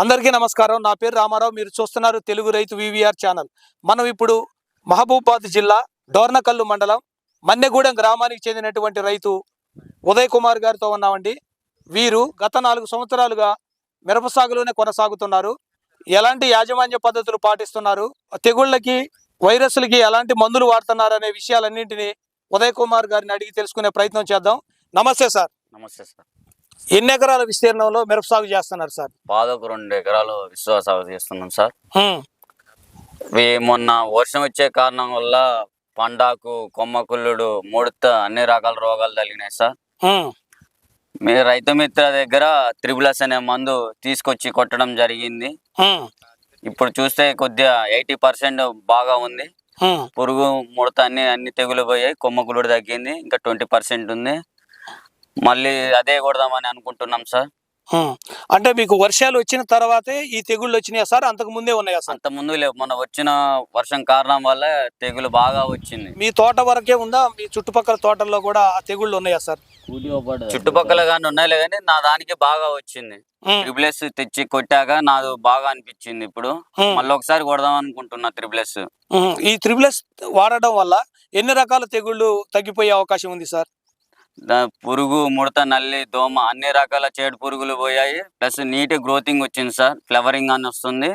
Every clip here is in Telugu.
అందరికీ నమస్కారం. నా పేరు రామారావు. మీరు చూస్తున్నారు తెలుగు రైతు వివిఆర్ ఛానల్. మనం ఇప్పుడు మహబూబాద్ జిల్లా డోర్నకల్లు మండలం మన్నెగూడెం గ్రామానికి చెందినటువంటి రైతు ఉదయ్ కుమార్ గారితో ఉన్నామండి. వీరు గత నాలుగు సంవత్సరాలుగా మిరప సాగులోనే కొనసాగుతున్నారు. ఎలాంటి యాజమాన్య పద్ధతులు పాటిస్తున్నారు? తెగుళ్ళకి వైరస్లకి ఎలాంటి మందులు వాడుతున్నారు అనే విషయాలన్నింటినీ ఉదయ్ కుమార్ గారిని అడిగి తెలుసుకునే ప్రయత్నం చేద్దాం. నమస్తే సార్. నమస్తే సార్. ఎన్ని ఎకరాల విస్తీర్ణంలో మిరప సాగు చేస్తున్నారు సార్ పాదకు రెండు ఎకరాలు విశ్వాసాలు చేస్తున్నాం సార్. ఇవి మొన్న వర్షం వచ్చే కారణం వల్ల పండాకు కొమ్మ కుళ్ళుడు ముడత అన్ని రకాల రోగాలు తగిలినాయి సార్. మీ రైతు మిత్ర దగ్గర త్రిబులస్ అనే మందు తీసుకొచ్చి కొట్టడం జరిగింది. ఇప్పుడు చూస్తే కొద్దిగా ఎయిటీ పర్సెంట్ బాగా ఉంది. పురుగు ముడత అన్ని అన్ని తెగులు పోయాయి కొమ్మ కుళ్ళుడు తగ్గింది ఇంకా ట్వంటీ పర్సెంట్ ఉంది మళ్ళీ అదే కొడదామని అనుకుంటున్నాం సార్. హ్మ్. అంటే మీకు వర్షాలు వచ్చిన తర్వాతే ఈ తెగుళ్ళు వచ్చినాయా సార్? అంతకు ముందే ఉన్నాయా సార్? అంత ముందు లేవు. మొన్న వచ్చిన వర్షం కారణం వల్ల తెగులు బాగా వచ్చింది. మీ తోట వరకే ఉందా? మీ చుట్టుపక్కల తోటల్లో కూడా ఆ తెగుళ్ళు ఉన్నాయా సార్? చుట్టుపక్కల కానీ ఉన్నాయిలే కానీ నా దానికి బాగా వచ్చింది. త్రిబులెస్ తెచ్చి కొట్టాక నాకు బాగా అనిపించింది ఇప్పుడు. మళ్ళీ ఒకసారి కొడదాం అనుకుంటున్నా త్రిబులెస్. ఈ త్రిబులస్ వాడడం వల్ల ఎన్ని రకాల తెగుళ్ళు తగ్గిపోయే అవకాశం ఉంది సార్? పురుగు ముడత నల్లి దోమ అన్ని రకాల చేడు పురుగులు పోయాయి ప్లస్ నీట్ గ్రోతింగ్ వచ్చింది సార్ ఫ్లవరింగ్ అని వస్తుంది.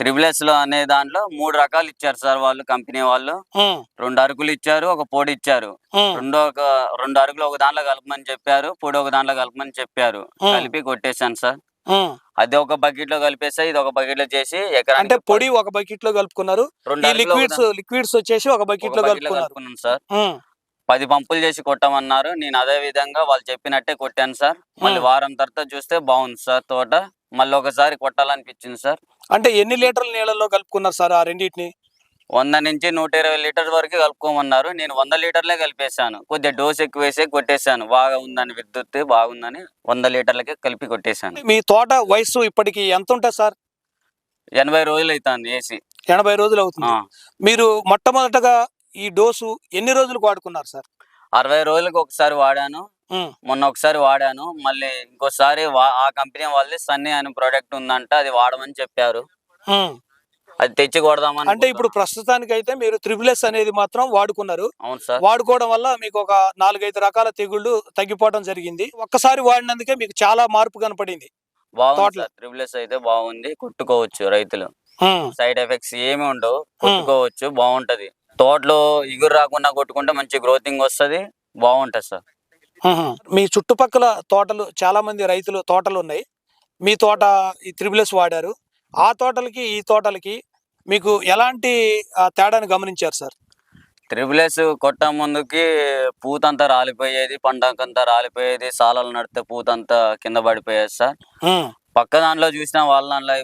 త్రిబులెస్లో అనే దాంట్లో మూడు రకాలు ఇచ్చారు సార్ వాళ్ళు కంపెనీ వాళ్ళు. రెండు అరుకులు ఇచ్చారు ఒక పొడి ఇచ్చారు. రెండో ఒక రెండు అరుగులు ఒక దాంట్లో కలపమని చెప్పారు పొడి ఒక దాంట్లో కలపమని చెప్పారు. కలిపి కొట్టేశాను సార్. అది ఒక బకెట్లో కలిపేస్తా ఇది ఒక బకెట్లో చేసి అంటే పొడి ఒక బకెట్లో కలుపుకున్నారు లిక్విడ్స్ లిక్విడ్స్ వచ్చేసి ఒక బకెట్లో కలుపుకున్నాను సార్. పది పంపులు చేసి కొట్టమన్నారు. నేను అదే విధంగా వాళ్ళు చెప్పినట్టే కొట్టాను సార్. మళ్ళీ. వారం తర్వాత చూస్తే బాగుంది సార్ తోట. మళ్ళీ ఒకసారి కొట్టాలనిపించింది సార్. అంటే ఎన్ని లీటర్ల నీళ్ళలో కలుపుకున్నారు సార్ ఆ రెండింటిని? వంద నుంచి నూట ఇరవై లీటర్ వరకు కలుపుకోమన్నారు. నేను వంద లీటర్లే కలిపేశాను. కొద్దిగా డోస్ ఎక్కువ వేసే కొట్టేశాను. బాగా ఉందని విద్యుత్ బాగుందని వంద లీటర్లకే కలిపి కొట్టేశాను. మీ తోట వయసు ఇప్పటికి ఎంత ఉంటుంది సార్? ఎనభై రోజులు అవుతుంది వేసి ఎనభై రోజులు అవుతుంది. మీరు మొట్టమొదటగా ఈ డోసు ఎన్ని రోజులకు వాడుకున్నారు సార్? అరవై రోజులకు ఒకసారి వాడాను. మొన్న ఒకసారి వాడాను. మళ్ళీ ఇంకోసారి ఆ కంపెనీ వాళ్ళది సన్నీ అనే ప్రోడక్ట్ ఉందంట అది వాడమని చెప్పారు. అది తెచ్చి కొడదామని అంటే ఇప్పుడు ప్రస్తుతానికి అయితే మీరు త్రిబులెస్ అనేది మాత్రం వాడుకున్నారు. అవును సార్. వాడుకోవడం వల్ల మీకు ఒక నాలుగైదు రకాల తెగుళ్ళు తగ్గిపోవడం జరిగింది. ఒక్కసారి వాడినందుకే మీకు చాలా మార్పు కనపడింది. బాగుంది ట్రిబుల్ఎస్ అయితే బాగుంది. కొట్టుకోవచ్చు రైతులు. సైడ్ ఎఫెక్ట్స్ ఏమి ఉండవు. కొట్టుకోవచ్చు. బాగుంటది. తోటలో ఇగురు రాకుండా కొట్టుకుంటే మంచి గ్రోతింగ్ వస్తది. బాగుంటది సార్. మీ చుట్టుపక్కల తోటలు చాలా మంది రైతులు తోటలు ఉన్నాయి. మీ తోట ఈ త్రిబులెస్ వాడారు. ఆ తోటలకి ఈ తోటలకి మీకు ఎలాంటి ఆ, తేడాను గమనించారు సార్? త్రిబుల్ఎస్ కొట్ట ముందుకి పూతంతా రాలిపోయేది పంటకంతా రాలిపోయేది సాలలు నడితే పూతంతా కింద పడిపోయేది సార్. పక్క దాంట్లో చూసిన వాళ్ళ దాంట్లో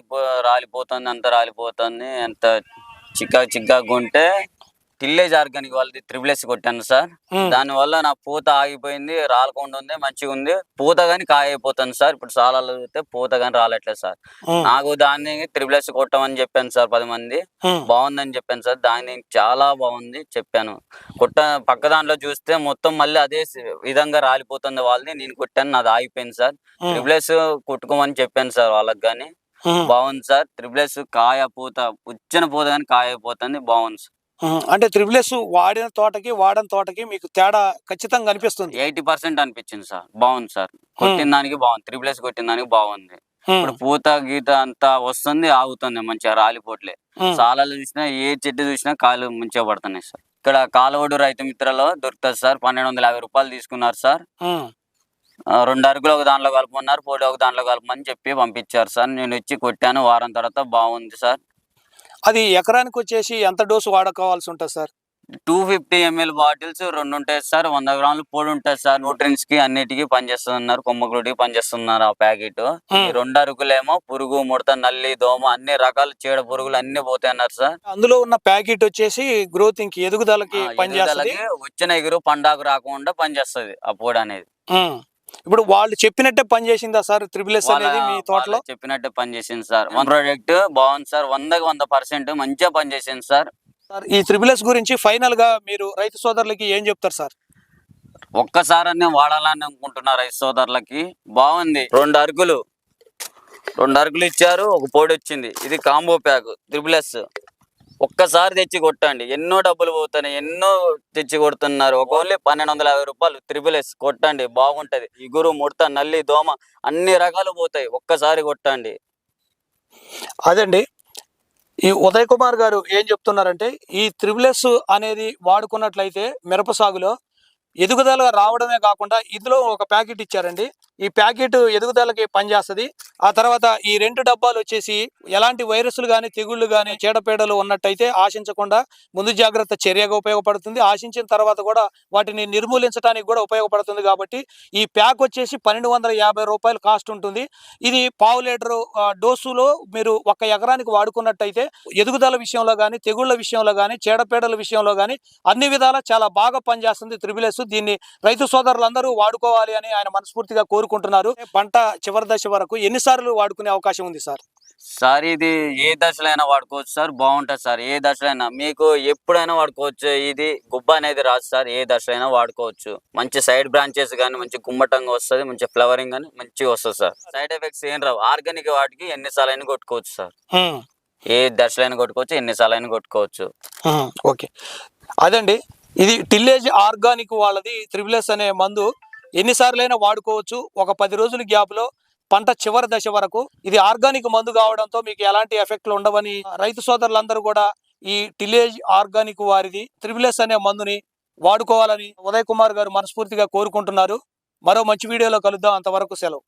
రాలిపోతుంది అంత రాలిపోతుంది ఎంత చిక్క చిక్కగా ఉంటే టిల్లేజ్ ఆర్గానిక్ వాళ్ళది త్రిబుల్ఎస్ కొట్టాను సార్. దాని వల్ల నా పూత ఆగిపోయింది రాలకుండా ఉంది మంచిగా ఉంది. పూత కానీ కాయ అయిపోతుంది సార్. ఇప్పుడు సాలాలు చూస్తే పూత కానీ రాలట్లేదు సార్. నాకు దాన్ని త్రిబుల్ఎస్ కొట్టమని చెప్పాను సార్ పది మంది. బాగుందని చెప్పాను సార్. దాన్ని చాలా బాగుంది చెప్పాను. కొట్ట పక్క దాంట్లో చూస్తే మొత్తం మళ్ళీ అదే విధంగా రాలిపోతుంది వాళ్ళది. నేను కొట్టాను నాది ఆగిపోయింది సార్. ఉమ్, త్రిబుల్ఎస్ కొట్టుకోమని చెప్పాను సార్ వాళ్ళకి కానీ బాగుంది సార్. త్రిబుల్ఎస్ కాయ పూత పుచ్చిన పూత కానీ కాయ అయిపోతుంది బాగుంది సార్. అంటే త్రిబులెస్ వాడిన తోటకి వాడని తోటకి మీకు తేడా ఖచ్చితంగా కనిపిస్తుంది. ఎయిటీ పర్సెంట్ అనిపించింది సార్. బాగుంది సార్. కొట్టిన దానికి బాగుంది. త్రిబుల్ఎస్ కొట్టిన దానికి బాగుంది. ఇప్పుడు పూత గీత అంతా వస్తుంది ఆగుతుంది మంచిగా రాలిపోట్లే. సాలాలు చూసినా ఏ చెట్టు చూసినా కాలు మంచిగా పడుతున్నాయి సార్. ఇక్కడ కాలువడు రైతు మిత్రలో దొరుకుతుంది సార్. పన్నెండు వందల యాభై రూపాయలు తీసుకున్నారు సార్. రెండు అరుగులు ఒక దాంట్లో కలుపుకున్నారు పొడి ఒక దాంట్లో కలపమని చెప్పి పంపించారు సార్. నేను వచ్చి కొట్టాను. వారం తర్వాత బాగుంది సార్. అది ఎకరానికి వచ్చేసి ఎంత డోసు వాడుకోవాల్సి ఉంటుంది sir? Two fifty ML bottles రెండు ఉంటాయి సార్ వంద గ్రాములు పొడి ఉంటుంది సార్. న్యూట్రియన్స్కి అన్నిటికీ పనిచేస్తుంది అన్నారు కొమ్మకుడికి పనిచేస్తున్నారు ఆ ప్యాకెట్. రెండు అరుగులేమో పురుగు ముడత నల్లి దోమ అన్ని రకాల చీడ పురుగులు అన్ని పోతాయి అన్నారు సార్. అందులో ఉన్న ప్యాకెట్ వచ్చేసి గ్రోతింగ్కి ఎదుగుదలకి పనిచేస్తుంది? వచ్చిన ఎగురు పండాకు రాకుండా పనిచేస్తుంది ఆ పొడి అనేది. ఇప్పుడు వాళ్ళు చెప్పినట్టే పనిచేసిందా సార్? త్రిబులెస్ అనేది మీ తోటలో? చెప్పినట్టే పనిచేసింది సార్. వన్ ప్రాజెక్ట్ బాగుంది సార్. వందకి వంద పర్సెంట్ మంచిగా పనిచేసింది సార్. సార్ ఈ త్రిబులెస్ గురించి ఫైనల్గా మీరు రైతు సోదరులకి ఏం చెప్తారు సార్? ఒక్కసారి వాడాలని అనుకుంటున్నారు రైతు సోదరులకి. బాగుంది. రెండు అరుగులు రెండు అరకులు ఇచ్చారు. ఒక పొడి వచ్చింది. ఇది కాంబో ప్యాక్. త్రిబుల్ ఎస్ ఒక్కసారి తెచ్చి కొట్టండి. ఎన్నో డబ్బులు పోతున్నాయి ఎన్నో తెచ్చి కొడుతున్నారు. ఒక ఓన్లీ పన్నెండు వందల యాభై రూపాయలు త్రిబుల్ ఎస్ కొట్టండి బాగుంటది. ఇగురు ముడత నల్లి దోమ అన్ని రకాలు పోతాయి. ఒక్కసారి కొట్టండి. అదండి. ఈ ఉదయ్ కుమార్ గారు ఏం చెప్తున్నారంటే ఈ త్రిబుల్ ఎస్ అనేది వాడుకున్నట్లయితే మిరప సాగులో ఎదుగుదల రావడమే కాకుండా ఇందులో ఒక ప్యాకెట్ ఇచ్చారండి. ఈ ప్యాకెట్ ఎదుగుదలకి పనిచేస్తుంది. ఆ తర్వాత ఈ రెండు డబ్బాలు వచ్చేసి ఎలాంటి వైరస్లు కానీ తెగుళ్ళు కానీ చీడపీడలు ఉన్నట్టయితే ఆశించకుండా ముందు జాగ్రత్త చర్యగా ఉపయోగపడుతుంది. ఆశించిన తర్వాత కూడా వాటిని నిర్మూలించడానికి కూడా ఉపయోగపడుతుంది కాబట్టి ఈ ప్యాక్ వచ్చేసి పన్నెండు వందల యాభై రూపాయలు కాస్ట్ ఉంటుంది. ఇది పావు లీటరు డోసులో మీరు ఒక ఎకరానికి వాడుకున్నట్టయితే ఎదుగుదల విషయంలో కానీ తెగుళ్ళ విషయంలో కానీ చీడపీడల విషయంలో కానీ అన్ని విధాలా చాలా బాగా పనిచేస్తుంది త్రిబులెస్ దీన్ని రైతు సోదరులందరూ వాడుకోవాలి అని ఆయన మనస్ఫూర్తిగా కోరుకుంటున్నారు. పంట చివరి దశ వరకు ఎన్నిసార్లు వాడుకునే అవకాశం ఉంది సార్? సార్ ఇది ఏ దశలో అయినా వాడుకోవచ్చు సార్. బాగుంటది సార్. ఏ దశలో అయినా మీకు ఎప్పుడైనా వాడుకోవచ్చు. ఇది గుబ్బ అనేది రాదు సార్. ఏ దశలో అయినా వాడుకోవచ్చు. మంచి సైడ్ బ్రాంచెస్ కానీ మంచి గుమ్మటంగా వస్తుంది. మంచి ఫ్లవరింగ్ కానీ మంచిగా వస్తుంది సార్. సైడ్ ఎఫెక్ట్స్ ఏం రావు. ఆర్గానిక్ వాటికి ఎన్నిసార్లు అయినా కొట్టుకోవచ్చు సార్. ఏ దశలో అయినా కొట్టుకోవచ్చు. ఎన్నిసార్లు అయినా కొట్టుకోవచ్చు. ఓకే. అదండి. ఇది టిల్లేజ్ ఆర్గానిక్ వాళ్ళది త్రిబులెస్ అనే మందు. ఎన్నిసార్లైనా వాడుకోవచ్చు. ఒక పది రోజుల గ్యాప్లో పంట చివరి దశ వరకు ఇది ఆర్గానిక్ మందు కావడంతో మీకు ఎలాంటి ఎఫెక్ట్లు ఉండవని రైతు సోదరులందరూ కూడా ఈ టిలేజ్ ఆర్గానిక్ వారిది త్రిబులెస్ అనే మందుని వాడుకోవాలని ఉదయ్ కుమార్ గారు మనస్ఫూర్తిగా కోరుకుంటున్నారు. మరో మంచి వీడియోలో కలుద్దాం. అంతవరకు సెలవు.